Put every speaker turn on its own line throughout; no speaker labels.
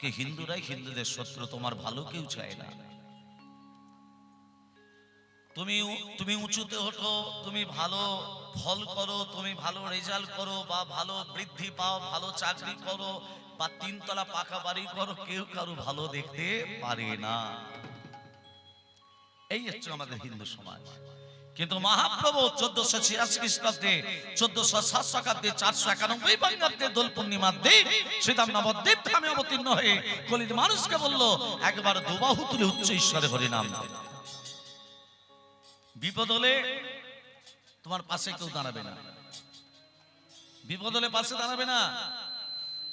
কে হিন্দুরাই হিন্দুদের শত্রু তোমার ভালো কেউ চায় না তুমি তুমি উঁচুতে ওঠো তুমি ভালো ফল করো তুমি ভালো রেজাল্ট করো বা ভালো বৃদ্ধি পাও ভালো চাকরি করো বা তিনতলা পাকা বাড়ি করো কেউ কারো ভালো দেখতে পারে না এই হচ্ছে আমাদের হিন্দু সমাজ কিন্তু মহাপ্রভু চোদ্দশো ছিয়াশি খ্রিস্টাব্দে চোদ্দশো সাত শতাব্দে চারশো একানব্বই বঙ্গাব্দে দোল পূর্ণিমার দ্বীপ শ্রীরাম নবদ্বীপ ধামে অবতীর্ণ হয়ে কলির মানুষকে বলল একবার দুবাহু তুলে উচ্চ ঈশ্বরে হরিনাম বিপদ হলে তোমার পাশে কেউ দাঁড়াবে না বিপদ হলে পাশে দাঁড়াবে না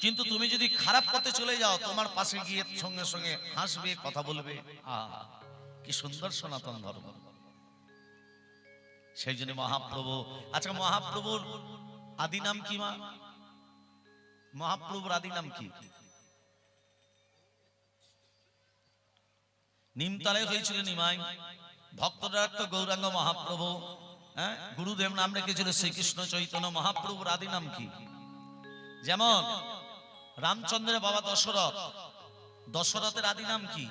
কিন্তু তুমি যদি খারাপ পথে চলে যাও তোমার পাশে গিয়ে সঙ্গে সঙ্গে হাসবে কথা বলবে আহ কি সুন্দর সনাতন ধর্ম সেই জন্য মহাপ্রভু আচ্ছা মহাপ্রভুর আদি নাম কি মা মহাপ্রভুর আদি নাম কি নিমতলায় হয়েছিল নিমাই ভক্তরা তো গৌরাঙ্গ মহাপ্রভু হ্যাঁ গুরুদেব নাম রেখেছিল শ্রীকৃষ্ণ চৈতন্য মহাপ্রভুর আদি নাম কি যেমন রামচন্দ্রের বাবা দশরথ দশরথের আদি নাম কি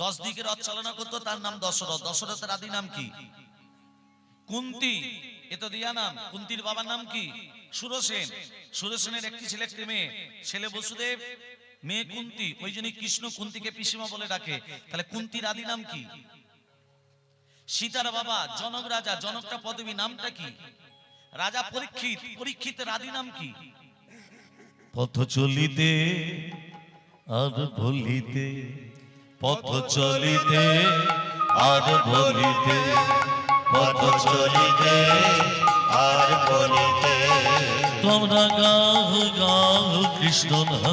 দশ দিকে রথ চালনা করতো তার নাম দশরথ দশরথের আদি নাম কি কুন্তি এ তো দিয়া নাম কুন্তির বাবার নাম কি সুরসেন সুরসেনের একটি ছেলে একটি মেয়ে ছেলে বসুদেব মেয়ে কুন্তি ওই জন্য কৃষ্ণ কুন্তিকে পিসিমা বলে ডাকে তাহলে কুন্তির আদি নাম কি সীতার বাবা জনক রাজা জনকটা পদবী নামটা কি রাজা পরীক্ষিত পরীক্ষিতের আদি নাম কি
পথ চলিতে আর বলিতে পথ চলিতে আর বলিতে পথ চলিতে আর বলিতে তোমরা গাহ গাহ কৃষ্ণ না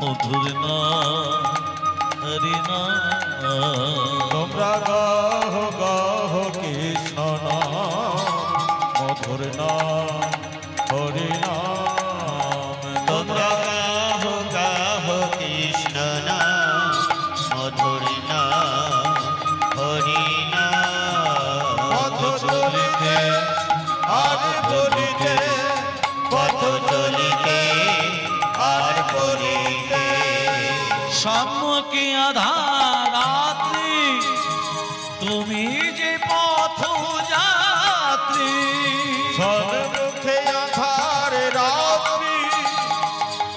মধুর না হরি না
তোমরা গাহ গাহ কৃষ্ণ না মধুর না
সম্ম আধারাত্রি তুমি যে পথ যাত্রী
সর্বথে আধার রাত্রি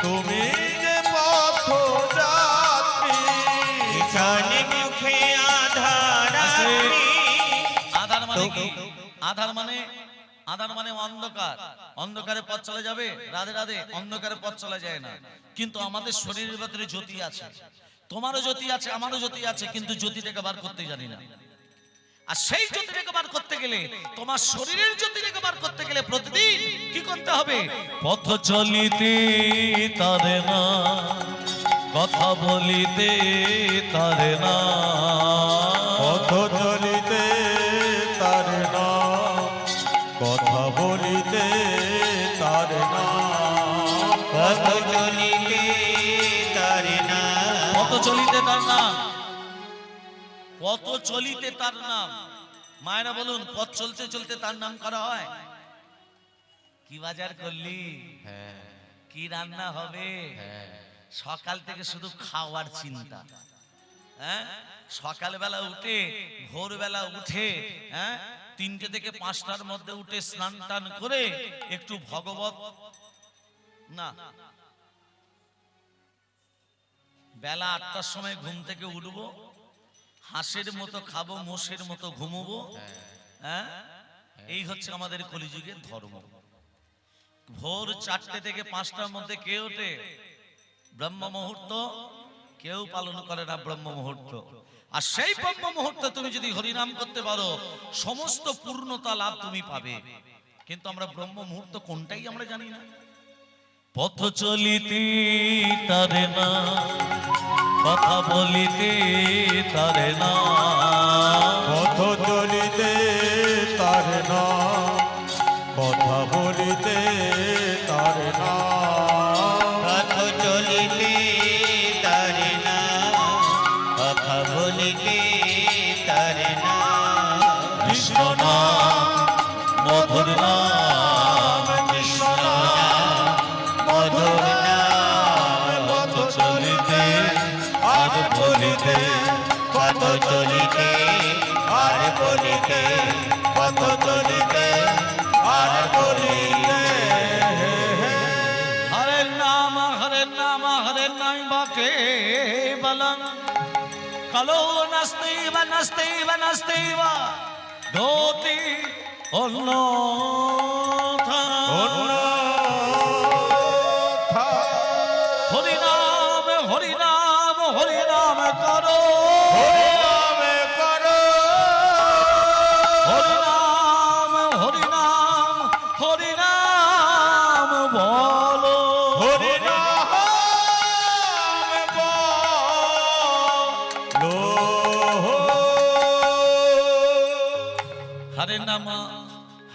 তুমি যে পথ যাত্রী
সর্বথে আধার
আধার মানে আধার মানে আধার মানে অন্ধকার অন্ধকারে পথ চলে যাবে রাধে রাধে অন্ধকারে পথ চলে যায় না কিন্তু আমাদের শরীরের ভেতরে জ্যোতি আছে তোমারও জ্যোতি আছে আমারও জ্যোতি আছে কিন্তু জ্যোতিটাকে বার করতে জানি না আর সেই জ্যোতিটাকে বার করতে গেলে তোমার শরীরের জ্যোতিটাকে বার করতে গেলে প্রতিদিন কি করতে হবে
পথ চলিতে তারে না কথা বলিতে তারে না
পথ চলি
পথ চলিতে তার নাম মায়েরা বলুন পথ চলতে চলতে তার নাম করা হয় কি বাজার করলি হ্যাঁ। কি রান্না হবে হ্যাঁ। সকাল থেকে শুধু খাওয়ার চিন্তা হ্যাঁ সকালবেলা উঠে ভোরবেলা উঠে হ্যাঁ তিনটে থেকে পাঁচটার মধ্যে উঠে স্নান টান করে একটু ভগবত না বেলা আটটার সময় ঘুম থেকে উঠবো হাঁসের মতো খাবো মোষের মতো ঘুমবো হ্যাঁ? হ্যাঁ এই হচ্ছে আমাদের কলিযুগের ধর্ম ভোর চারটে থেকে পাঁচটার মধ্যে কে ওঠে ব্রহ্ম মুহূর্ত কেউ পালন করে না ব্রহ্ম মুহূর্ত আর সেই ব্রহ্ম মুহূর্তে তুমি যদি হরিনাম করতে পারো সমস্ত পূর্ণতা লাভ তুমি পাবে কিন্তু আমরা ব্রহ্ম মুহূর্ত কোনটাই আমরা জানি না
পথ চলিতে তারে না কথা বলিতে তারে না কলো নাস্তিবা নাস্তিবা নাস্তিবা ধোতি অন্য হরি নাম হরি নাম হরি নাম করো
নামা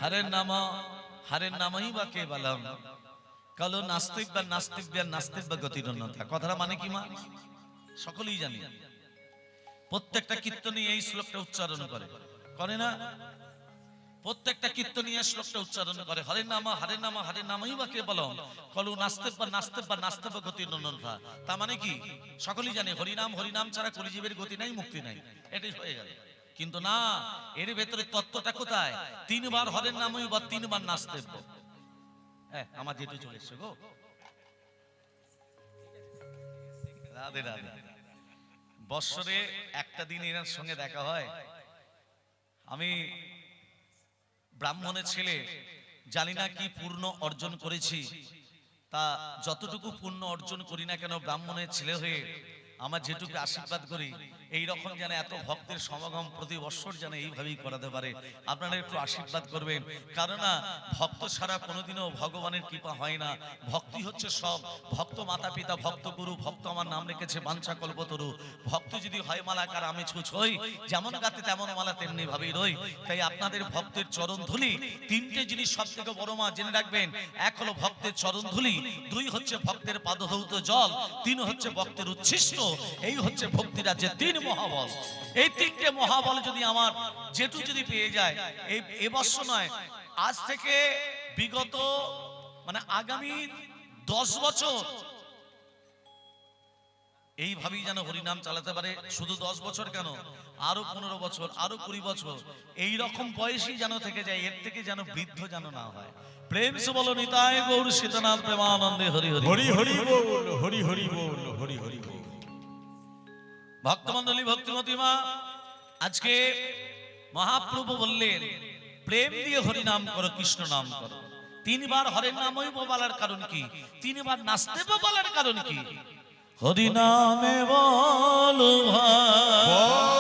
হারের নামা হারের নামাই বা কে বলাম মানে কালো নাস্তিক বা নাস্তিক বা নাস্তিক বা গতির অন্যথা কথাটা মানে কি মা সকলেই জানি প্রত্যেকটা কীর্তনী এই শ্লোকটা উচ্চারণ করে করে না প্রত্যেকটা কীর্তনী এই শ্লোকটা উচ্চারণ করে হরে নামা হরে নামা হরে নামাই বা কে বলাম কলু নাস্তেব বা নাস্তেব বা নাস্তেব গতি নন্দনভা তা মানে কি সকলেই জানে হরিনাম হরিনাম ছাড়া কলিজীবের গতি নাই মুক্তি নাই এটাই হয়ে গেল কিন্তু না এর ভেতরে তত্ত্বটা কোথায় তিনবার হরের নাম বা তিনবার নাচ দেব আমার যেটু চলে এসছে গো রাধে রাধে বৎসরে একটা দিন এনার সঙ্গে দেখা হয় আমি ব্রাহ্মণের ছেলে জানি না কি পূর্ণ অর্জন করেছি তা যতটুকু পূর্ণ অর্জন করি না কেন ব্রাহ্মণের ছেলে হয়ে আমার যেটুকু আশীর্বাদ করি এই রকম যেন এত ভক্তের সমাগম প্রতি বছর যেন এইভাবেই করাতে পারে আপনারা একটু আশীর্বাদ করবেন কেননা ভক্ত ছাড়া কোনোদিনও ভগবানের কৃপা হয় না ভক্তি হচ্ছে সব ভক্ত মাতা পিতা ভক্ত গুরু ভক্ত আমার নাম রেখেছে বাঞ্ছা কল্পতরু ভক্ত যদি হয় মালাকার আমি ছুছই যেমন গাতে তেমন মালা তেমনি ভাবেই রই তাই আপনাদের ভক্তের চরণ ধুলি তিনটে জিনিস সব থেকে বড় মা জেনে রাখবেন এক হলো ভক্তের চরণ ধুলি দুই হচ্ছে ভক্তের পাদহৌত জল তিন হচ্ছে ভক্তের উচ্ছিষ্ট এই হচ্ছে ভক্তিরাজ্যের তিন তিনটে মহাবল এই তিনটে মহাবল যদি আমার যেটু যদি পেয়ে যায় এই এবছর নয় আজ থেকে বিগত মানে আগামী দশ বছর এইভাবেই যেন হরিনাম চালাতে পারে শুধু দশ বছর কেন আরো পনেরো বছর আরো কুড়ি বছর এই রকম বয়সই যেন থেকে যায় এর থেকে যেন বৃদ্ধ যেন না হয় প্রেম সে বলো নিতায় গৌর সীতানাথ প্রেমানন্দে হরি
হরি হরি হরি বল হরি হরি বল হরি হরি বল
ভক্তমন্ডলী ভক্তিমতী মা আজকে মহাপ্রভু বললেন প্রেম দিয়ে হরি নাম করো কৃষ্ণ নাম করো তিনবার হরের নাম ওই বলার কারণ কি তিনবার নাচতে বলার কারণ কি
হরি নামে বল ভাই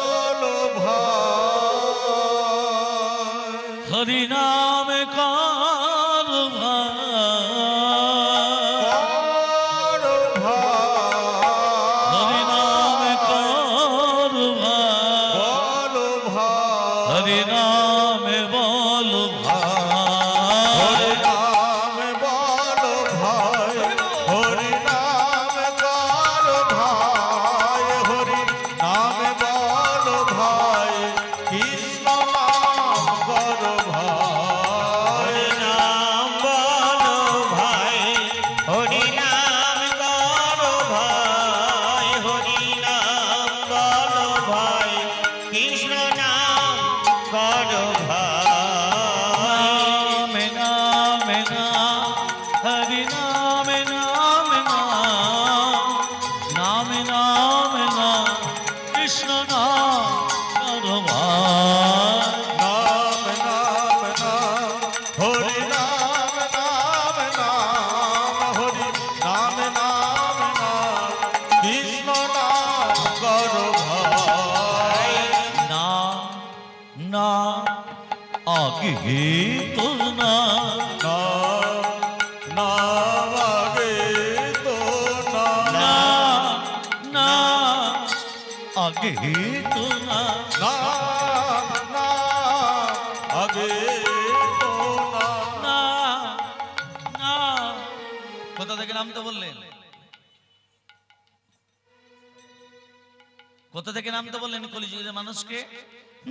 কোথা থেকে নামতে বললেন কলিযুগের মানুষকে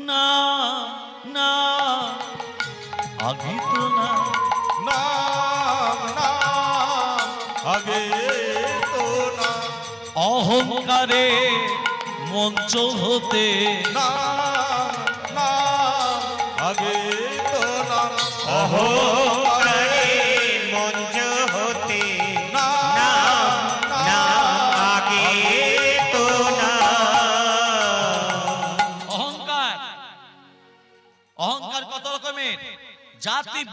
না না না
না না তো না
অহংকারে মঞ্চ হতে
না না আগে তো না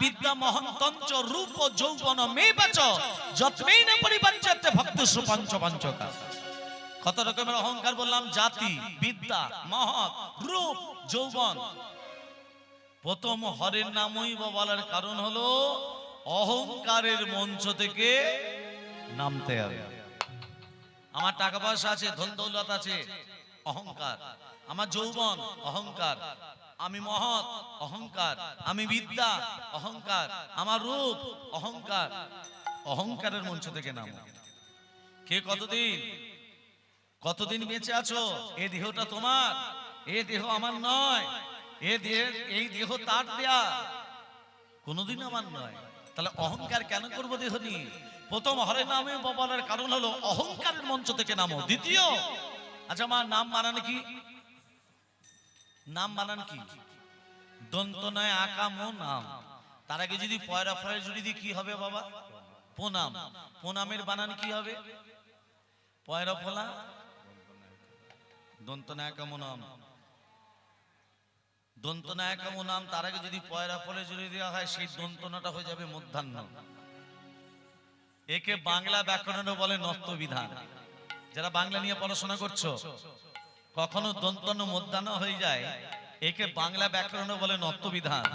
বিদ্যা মহন্তঞ্চ রূপ যৌবন মেবাচ যত্নেই না পরিবাচ্যাতে ভক্ত সুপঞ্চ পঞ্চকা কত রকমের অহংকার বললাম জাতি বিদ্যা মহৎ রূপ যৌবন প্রথম হরের নামই বলার কারণ হলো অহংকারের মঞ্চ থেকে নামতে হবে আমার টাকা পয়সা আছে ধন দৌলত আছে অহংকার আমার যৌবন অহংকার আমি মহৎ অহংকার আমি বিদ্যা অহংকার আমার রূপ অহংকার অহংকারের মঞ্চ থেকে নাম কে কতদিন কতদিন বেঁচে আছো এ দেহটা তোমার এ দেহ আমার নয় এ দেহ এই দেহ তার দেয়া কোনোদিন আমার নয় তাহলে অহংকার কেন করবো দেহ নিয়ে প্রথম হরে নামে বলার কারণ হলো অহংকারের মঞ্চ থেকে নামো দ্বিতীয় আচ্ছা আমার নাম মানানো কি নাম বানান কি দন্ত নয় আকা মো নাম তার আগে যদি পয়রা ফয়রা জুড়ি দিই কি হবে বাবা প্রণাম প্রণামের বানান কি হবে পয়রা ফলা দন্ত নায়কা নাম দন্ত নায়কা নাম তার আগে যদি পয়রা ফলে জুড়ে দেওয়া হয় সেই দন্তনাটা হয়ে যাবে মধ্যাহ্ন একে বাংলা ব্যাকরণে বলে বিধান যারা বাংলা নিয়ে পড়াশোনা করছো কখনো দন্তন মধ্যাহ্ন হয়ে যায় একে বাংলা ব্যাকরণে বলে নত্যবিধান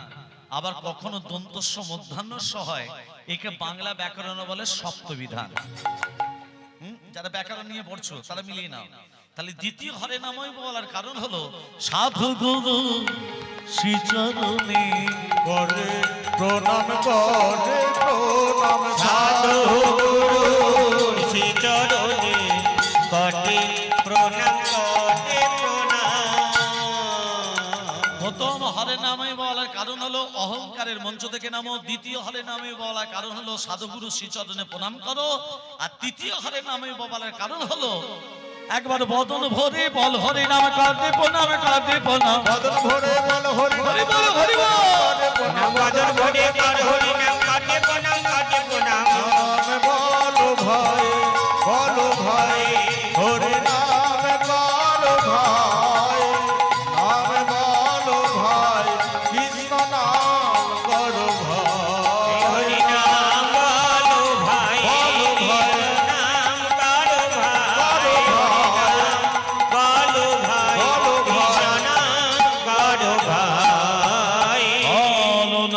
আবার কখনো দন্তস্ব মধ্যাহ্নস্ব হয় একে বাংলা ব্যাকরণে বলে সপ্তবিধান যারা ব্যাকরণ নিয়ে পড়ছো তারা মিলিয়ে নাও তাহলে দ্বিতীয় হরে নামই বলার কারণ হলো
সাধু গুরু করে প্রণাম করে প্রণাম
সাধু গুরু করে প্রণাম করে
প্রথম হলে নামে বলার কারণ হলো অহংকারের মঞ্চ থেকে নামো দ্বিতীয় হলে নামে বলার কারণ হলো সাধুগুরু শ্রীচরণে প্রণাম করো আর তৃতীয় হলে নামে বলার কারণ হলো একবার বদন ভরে বল হরে নাম কাঁদে প্রণাম কাঁদে প্রণাম
বদন ভরে বল হরে
হরে বল হরে বল
বদন ভরে বল হরে নাম কাঁদে প্রণাম কাঁদে প্রণাম
বল ভয় বল ভয় হরে নাম বল ভয়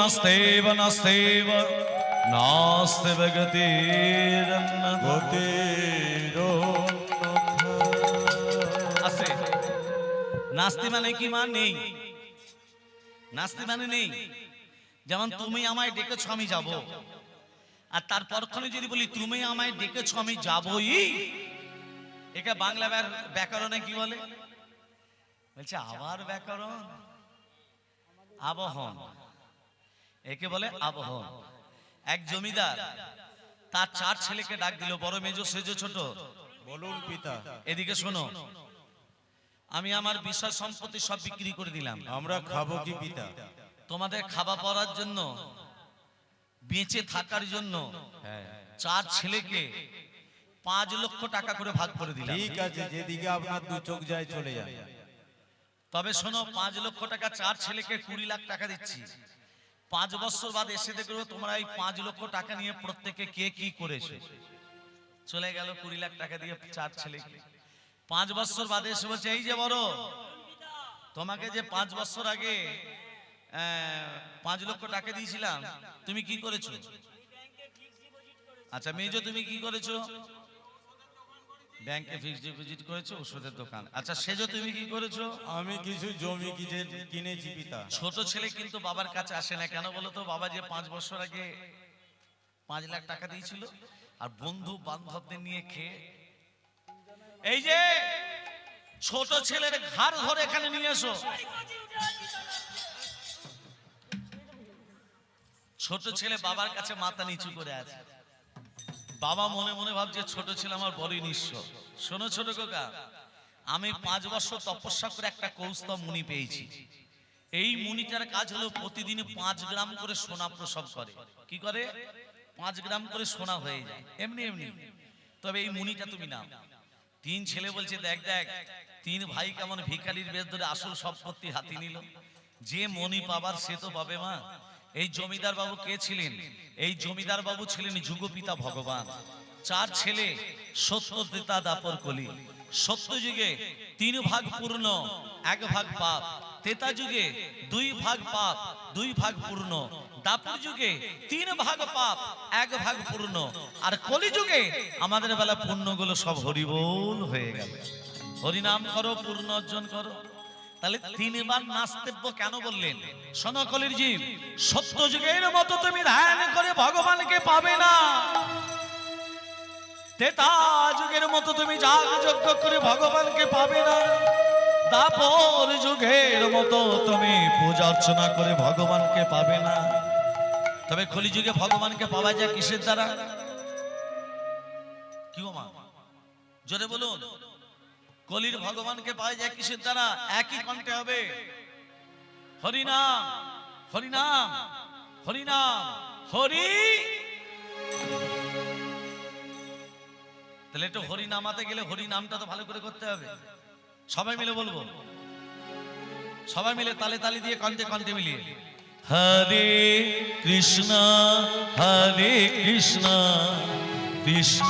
নাস্তেব নাস্তেব নাস্তেব গতির গতির
আছে নাস্তি মানে কি মান নেই নাস্তি মানে নেই যেমন তুমি আমায় ডেকেছো আমি যাব আর তার পরক্ষণে যদি বলি তুমি আমায় ডেকেছো আমি যাবই একে বাংলা ব্যাকরণে কি বলে বলছে আবার ব্যাকরণ আবহন একে বলে আবহ এক জমিদার তার চার ছেলেকে ডাক দিল বড় মেজো সেজো ছোট
বলুন পিতা
এদিকে শোনো আমি আমার বিষয় সম্পত্তি সব বিক্রি করে দিলাম
আমরা খাবো কি পিতা
তোমাদের খাবার পড়ার জন্য বেঁচে থাকার জন্য হ্যাঁ। চার ছেলেকে পাঁচ লক্ষ টাকা করে ভাগ করে দিলাম
ঠিক আছে যেদিকে আপনার দু চোখ যায় চলে যায়
তবে শোনো পাঁচ লক্ষ টাকা চার ছেলেকে কুড়ি লাখ টাকা দিচ্ছি পাঁচ বছর বাদ এসে দেখলো তোমরা এই পাঁচ লক্ষ টাকা নিয়ে প্রত্যেকে কে কি করেছে চলে গেল কুড়ি লাখ টাকা দিয়ে চার ছেলে পাঁচ বছর বাদে এসে বলছে এই যে বড় তোমাকে যে পাঁচ বছর আগে পাঁচ লক্ষ টাকা দিয়েছিলাম তুমি কি করেছো আচ্ছা মেজো তুমি কি করেছো ব্যাংকে ফিক্সড ডিপোজিট করেছো ওষুধের দোকান আচ্ছা সেজো তুমি কি করেছো
আমি কিছু জমি কিনে কিনেছি পিতা
ছোট ছেলে কিন্তু বাবার কাছে আসে না কেন বলো তো বাবা যে পাঁচ বছর আগে পাঁচ লাখ টাকা দিয়েছিল আর বন্ধু বান্ধবদের নিয়ে খেয়ে এই যে ছোট ছেলের ঘাড় ধরে এখানে নিয়ে এসো ছোট ছেলে বাবার কাছে মাথা নিচু করে আছে বাবা মনে মনে ভাবছে ছোট ছিল আমার বড়ই নিঃস্ব শোনো ছোট কোকা আমি পাঁচ বছর তপস্যা করে একটা কৌস্ত মুনি পেয়েছি এই মুনিটার কাজ হলো প্রতিদিন পাঁচ গ্রাম করে সোনা প্রসব করে কি করে পাঁচ গ্রাম করে সোনা হয়ে যায় এমনি এমনি তবে এই মুনিটা তুমি নাম তিন ছেলে বলছে দেখ দেখ তিন ভাই কেমন ভিখারির বেদ ধরে আসল সম্পত্তি হাতি নিল যে মনি পাবার সে তো পাবে মা এই জমিদার বাবু কে ছিলেন এই জমিদার বাবু ছিলেন যুগপিতা ভগবান চার ছেলে সত্যতা দাপর কলি সত্য যুগে তিন ভাগ পূর্ণ এক ভাগ পাপ তেতা যুগে দুই ভাগ পাপ দুই ভাগ পূর্ণ দাপুর যুগে তিন ভাগ পাপ এক ভাগ পূর্ণ আর কলি যুগে আমাদের বেলা পূর্ণগুলো সব হরিবোল হয়ে গেল হরিনাম করো পূর্ণ অর্জন করো তাহলে তিনবার নাস্তেব্য কেন বললেন সনকলির জীব সত্য যুগের মতো তুমি ধ্যান করে ভগবানকে পাবে না যুগের মতো তুমি করে ভগবানকে পাবে না দাপর যুগের মতো তুমি পূজা অর্চনা করে ভগবানকে পাবে না তবে কলি যুগে ভগবানকে পাওয়া যায় কিসের দ্বারা কি মা জোরে বলুন কলির ভগবানকে পাওয়া যায় কিসের দ্বারা একই কণ্ঠে হবে হরিনাম হরিনাম হরিনাম হরি তাহলে একটু হরি নামাতে গেলে হরি নামটা তো ভালো করে করতে হবে সবাই মিলে বলবো সবাই মিলে তালে তালে দিয়ে কণ্ঠে কণ্ঠে মিলিয়ে
হরে কৃষ্ণ হরে কৃষ্ণ কৃষ্ণ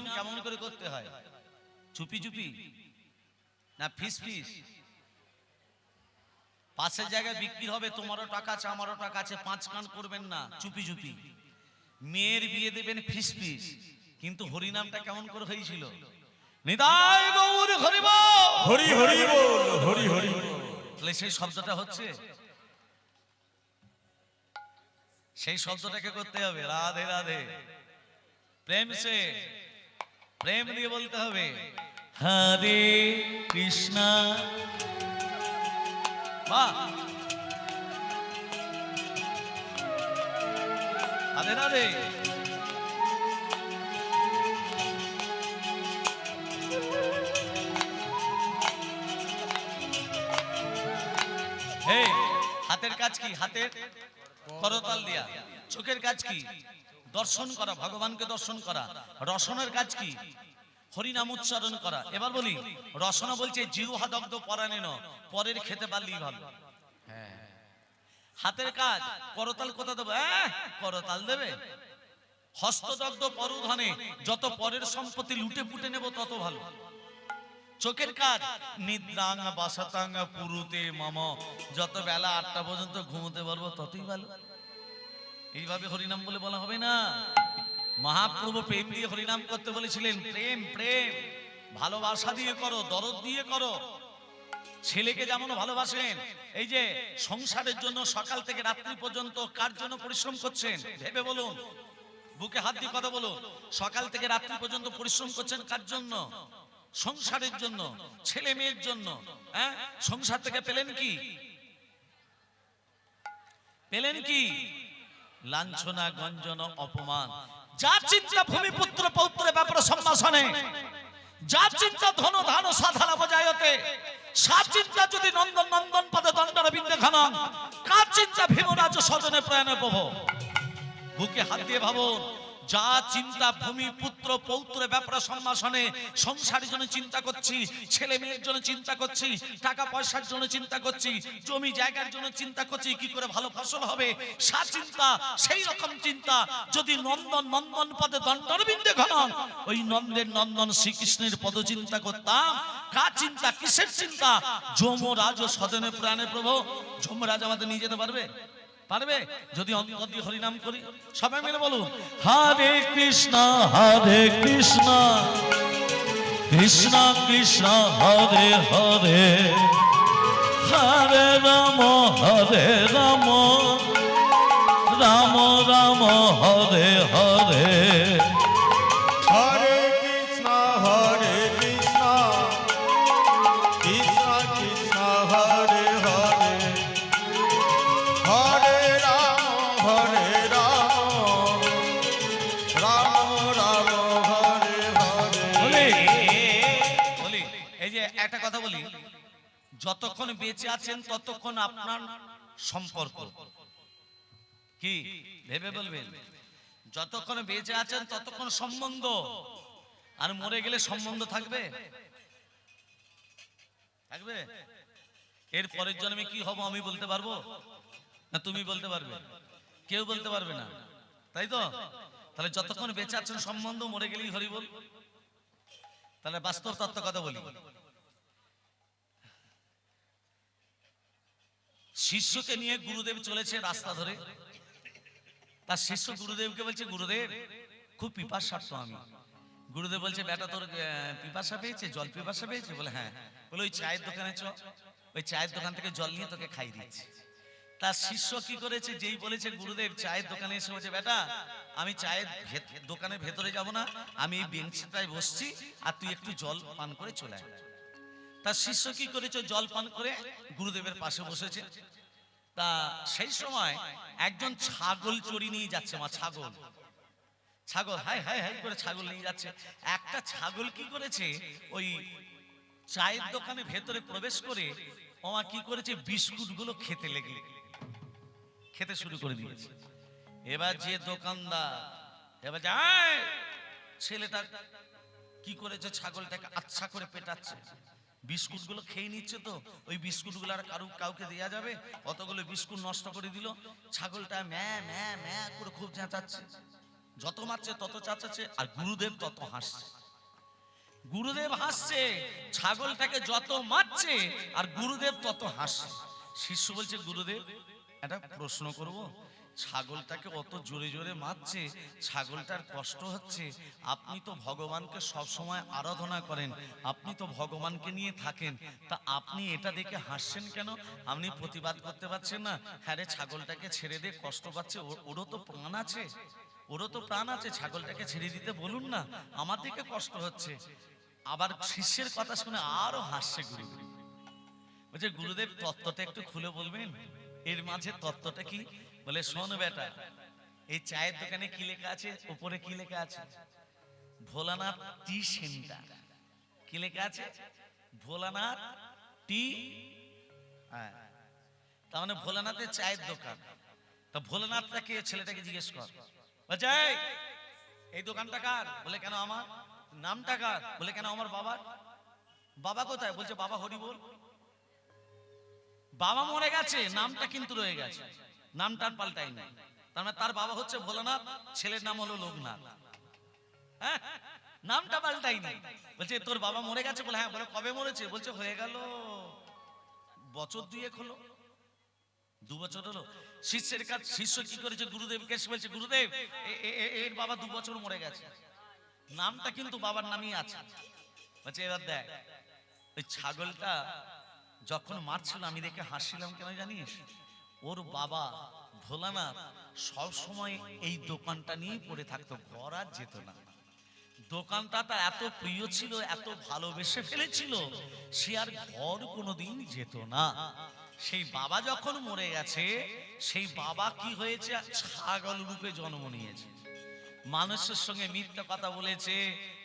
ইমাম কেমন করে করতে হয় চুপি চুপি না ফিস ফিস পাশের জায়গায় বিক্রি হবে তোমারও টাকা আছে আমারও টাকা আছে পাঁচ কান করবেন না চুপি চুপি মেয়ের বিয়ে দেবেন ফিস ফিস কিন্তু হরিনামটা কেমন করে হয়েছিল সেই শব্দটা হচ্ছে সেই শব্দটাকে করতে হবে রাধে রাধে প্রেম সে প্রেম দিয়ে বলতে হবে
হরে কৃষ্ণা
বা রাধে হাতের কাজ কি হাতের করতাল দিয়া চোখের কাজ কি দর্শন করা ভগবানকে দর্শন করা রসনের কাজ কি হরিনাম উচ্চারণ করা এবার বলি রসনা বলছে জিরুহা দগ্ধ নেন পরের খেতে পারলেই ভালো হ্যাঁ। হাতের কাজ করতাল কোথা দেবো করতাল দেবে হস্তদগ্ধ ধনে যত পরের সম্পত্তি লুটে পুটে নেব তত ভালো চোখের কাজ নিদ্রাঙ্গা বাসাতাঙ্গা পুরুতে মাম যত বেলা আটটা পর্যন্ত ঘুমোতে পারবো ততই ভালো এইভাবে হরিনাম বলে বলা হবে না মহাপ্রভু প্রেম দিয়ে হরিনাম করতে বলেছিলেন প্রেম প্রেম ভালোবাসা দিয়ে করো দরদ দিয়ে করো ছেলেকে যেমন ভালোবাসেন এই যে সংসারের জন্য সকাল থেকে রাত্রি পর্যন্ত কার জন্য পরিশ্রম করছেন ভেবে বলুন বুকে হাত দিয়ে কথা বলুন সকাল থেকে রাত্রি পর্যন্ত পরিশ্রম করছেন কার জন্য সংসারের জন্য ছেলে মেয়ের জন্য হ্যাঁ সংসার থেকে পেলেন কি পেলেন কি লাঞ্ছনা গঞ্জন অপমান যা চিন্তা পুত্র পৌত্রের ব্যাপারে সম্ভাষণে যা চিন্তা ধন ধান সাধারা বজায়তে সা চিন্তা যদি নন্দন নন্দন পদে দণ্ডরবিন্দে খান কার চিন্তা ভীমরাজ সদনে প্রয়াণে প্রভ বুকে হাত দিয়ে ভাবুন যা চিন্তা ভূমি পুত্র পৌত্র ব্যাপারে সম্ভাষণে সংসারের জন্য চিন্তা করছি ছেলে মেয়ের জন্য চিন্তা করছি টাকা পয়সার জন্য চিন্তা করছি জমি জায়গার জন্য চিন্তা করছি কি করে ভালো ফসল হবে সা চিন্তা সেই রকম চিন্তা যদি নন্দন নন্দন পদে দণ্ডরবিন্দে ঘন ওই নন্দের নন্দন শ্রীকৃষ্ণের পদ চিন্তা করতাম কার চিন্তা কিসের চিন্তা যমরাজ সদনে প্রাণে প্রভু যমরাজ আমাদের নিয়ে যেতে পারবে পারবে যদি অন্তর দিয়ে হরিনাম করি সবাই মেনে বলুন
হরে কৃষ্ণ হরে কৃষ্ণ কৃষ্ণ কৃষ্ণ হরে হরে হরে রাম হরে রাম রাম রাম হরে হরে
যে একটা কথা বলি যতক্ষণ বেঁচে আছেন ততক্ষণ আপনার সম্পর্ক কি ভেবে বলবেন যতক্ষণ বেঁচে আছেন ততক্ষণ সম্বন্ধ আর মরে গেলে সম্বন্ধ থাকবে থাকবে এর পরের জন্মে কি হবো আমি বলতে পারবো না তুমি বলতে পারবে কেউ বলতে পারবে না তাই তো তাহলে যতক্ষণ বেঁচে আছেন সম্বন্ধ মরে গেলেই হরি বল তাহলে বাস্তব তত্ত্ব কথা বলি শিষ্যকে নিয়ে গুরুদেব চলেছে রাস্তা ধরে তার শিষ্য গুরুদেবকে বলছে গুরুদেব খুব পিপাস সারতো আমি গুরুদেব বলছে বেটা তোর পিপাসা পেয়েছে জল পিপাসা পেয়েছে বলে হ্যাঁ বলে ওই চায়ের দোকানে চ ওই চায়ের দোকান থেকে জল নিয়ে তোকে খাই দিচ্ছে তার শিষ্য কি করেছে যেই বলেছে গুরুদেব চায়ের দোকানে এসে বলছে বেটা আমি চায়ের দোকানের ভেতরে যাব না আমি এই বেঞ্চটায় বসছি আর তুই একটু জল পান করে চলে আয় তার শিষ্য কি করেছে জল পান করে গুরুদেবের পাশে বসেছে তা সেই সময় একজন ছাগল চড়ি নিয়ে যাচ্ছে মা ছাগল ছাগল হাই হাই হাই করে ছাগল নিয়ে যাচ্ছে একটা ছাগল কি করেছে ওই চায়ের দোকানে ভেতরে প্রবেশ করে ওমা কি করেছে বিস্কুট গুলো খেতে লেগে খেতে শুরু করে দিয়েছে এবার যে দোকানদার এবার যায় ছেলেটা কি করেছে ছাগলটাকে আচ্ছা করে পেটাচ্ছে বিস্কুটগুলো খেয়ে নিচ্ছে তো ওই বিস্কুটগুলো আর কারু কাউকে দেয়া যাবে অতগুলো বিস্কুট নষ্ট করে দিল ছাগলটা ম্যা ম্যা ম্যা করে খুব চেঁচাচ্ছে যত মারছে তত চাচাচ্ছে আর গুরুদেব তত হাসছে গুরুদেব হাসছে ছাগলটাকে যত মারছে আর গুরুদেব তত হাসছে শিষ্য বলছে গুরুদেব একটা প্রশ্ন করবো ছাগলটাকে অত জোরে জোরে মারছে ছাগলটার কষ্ট হচ্ছে আপনি তো ভগবানকে সবসময় আরাধনা করেন আপনি তো ভগবানকে নিয়ে থাকেন তা আপনি এটা দেখে হাসছেন কেন আপনি প্রতিবাদ করতে পারছেন না হ্যাঁ ছাগলটাকে ছেড়ে দিয়ে কষ্ট পাচ্ছে ওরও তো প্রাণ আছে ওরও তো প্রাণ আছে ছাগলটাকে ছেড়ে দিতে বলুন না আমার দিকে কষ্ট হচ্ছে আবার শিষ্যের কথা শুনে আরো হাসছে গুরু বলছে গুরুদেব তত্ত্বটা একটু খুলে বলবেন এর মাঝে তত্ত্বটা কি বলে শোন বেটা এই চায়ের দোকানে কি লেখা আছে উপরে কি লেখা আছে ভোলানাথ টি সেন্টার কি লেখা আছে ভোলানাথ টি হ্যাঁ তার মানে ভোলানাথের চায়ের দোকান তা ভোলানাথটা কে ছেলেটাকে জিজ্ঞেস কর বাজাই এই দোকানটা কার বলে কেন আমার নামটা কার বলে কেন আমার বাবার বাবা কোথায় বলছে বাবা হরি বল বাবা মরে গেছে নামটা কিন্তু রয়ে গেছে নাম টান পাল্টায়নি তার মানে তার বাবা হচ্ছে ভোলানাথ ছেলের নাম হলো লোকনাথ হ্যাঁ নামটা পাল্টায়নি বলছে তোর বাবা মরে গেছে বলে হ্যাঁ বলে কবে মরেছে বলছে হয়ে গেল বছর দুয়েক হলো দু বছর হলো শিষ্যের কাছে শিষ্য কি করেছে গুরুদেব কে বলছে গুরুদেব এর বাবা দু বছর মরে গেছে নামটা কিন্তু বাবার নামই আছে বলছে এবার দেখ ওই ছাগলটা যখন মারছিল আমি দেখে হাসছিলাম কেন জানিস ওর বাবা ভোলানাথ সবসময় এই দোকানটা নিয়েই পড়ে থাকতো ঘর আর যেত না দোকানটা তার এত প্রিয় ছিল এত ভালোবেসে ফেলেছিল সে আর ঘর কোনোদিন যেত না সেই বাবা যখন মরে গেছে সেই বাবা কি হয়েছে ছাগল রূপে জন্ম নিয়েছে মানুষের সঙ্গে মিথ্যা কথা বলেছে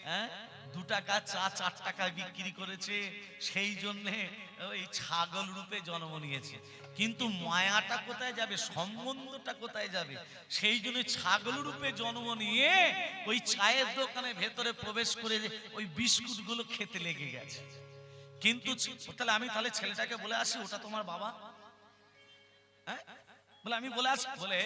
হ্যাঁ দু টাকা চা চার টাকা বিক্রি করেছে সেই জন্যে ওই ছাগল রূপে জন্ম নিয়েছে কিন্তু মায়াটা কোথায় যাবে সম্বন্ধটা কোথায় যাবে সেই জন্য ছাগল রূপে জন্ম নিয়ে ওই চায়ের দোকানে ভেতরে প্রবেশ করে ওই বিস্কুটগুলো খেতে লেগে গেছে কিন্তু তাহলে আমি তাহলে ছেলেটাকে বলে আসি ওটা তোমার বাবা হ্যাঁ বলে আমি বলে আসি বলে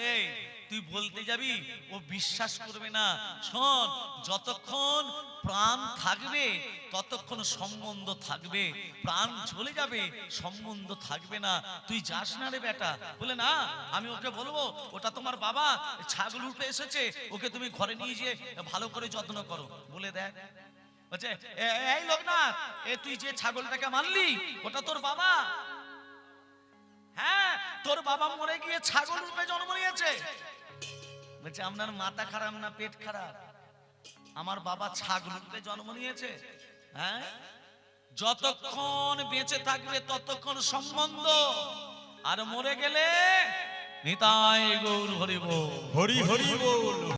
তুই বলতে যাবি ও বিশ্বাস করবে না শোন যতক্ষণ প্রাণ থাকবে ততক্ষণ সম্বন্ধ থাকবে প্রাণ চলে যাবে সম্বন্ধ থাকবে না তুই যাস না রে বেটা বলে না আমি ওকে বলবো ওটা তোমার বাবা ছাগল উঠে এসেছে ওকে তুমি ঘরে নিয়ে যেয়ে ভালো করে যত্ন করো বলে দেখ বলছে এই লোকনাথ এ তুই যে ছাগলটাকে মারলি ওটা তোর বাবা হ্যাঁ তোর বাবা মরে গিয়ে ছাগল রূপে জন্ম নিয়েছে বলছে আপনার মাথা খারাপ না পেট খারাপ আমার বাবা ছাগল রূপে জন্ম নিয়েছে হ্যাঁ যতক্ষণ বেঁচে থাকবে ততক্ষণ সম্বন্ধ আর মরে গেলে নিতাই গৌর হরিব হরি হরি